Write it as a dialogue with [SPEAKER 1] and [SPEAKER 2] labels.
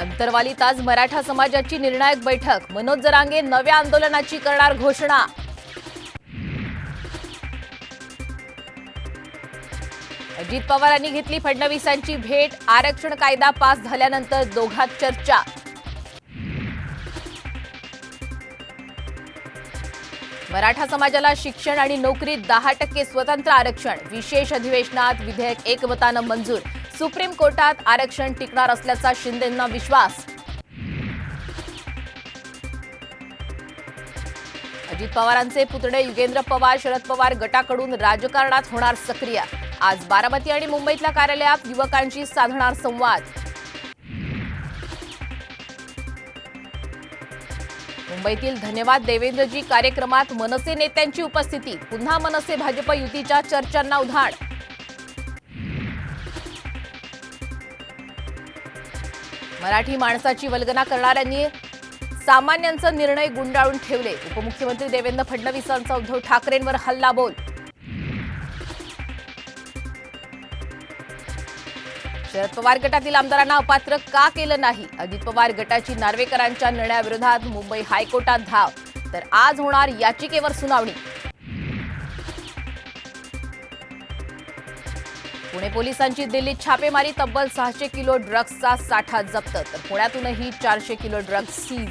[SPEAKER 1] अंतरवालीत आज मराठा समाजाची निर्णायक बैठक. मनोज जरांगे नव्या आंदोलनाची करणार घोषणा. अजित पवारांनी घेतली फडणवीसांची भेट. आरक्षण कायदा पास झाल्यानंतर दोघात चर्चा. मराठा समाजाला शिक्षण आणि नोकरीत दहा टक्के स्वतंत्र आरक्षण. विशेष अधिवेशनात विधेयक एकमतानं मंजूर. सुप्रीम कोर्टात आरक्षण टिकणार असल्याचा शिंदेंना विश्वास. अजित पवारांचे पुतणे युगेंद्र पवार शरद पवार गटाकडून राजकारणात होणार सक्रिय. आज बारामती आणि मुंबईतल्या कार्यालयात युवकांशी साधणार संवाद. मुंबईतील धन्यवाद देवेंद्रजी कार्यक्रमात मनसे नेत्यांची उपस्थिती. पुन्हा मनसे भाजप युतीच्या चर्चांना उधाण. मराठी माणसाची वल्गना करणाऱ्यांनी सामान्यांचं निर्णय गुंडाळून ठेवले. उपमुख्यमंत्री देवेंद्र फडणवीसांचा उद्धव ठाकरेंवर हल्लाबोल शरद पवार गटातील आमदारांना अपात्र का केलं नाही? अजित पवार गटाची नार्वेकरांच्या निर्णयाविरोधात मुंबई हायकोर्टात धाव. तर आज होणार याचिकेवर सुनावणी. पुणे पोलिसांची दिल्लीत छापेमारी तब्बल सहाशे किलो ड्रग्जचा साठा जप्त. तर पुण्यातूनही चारशे किलो ड्रग्ज सीज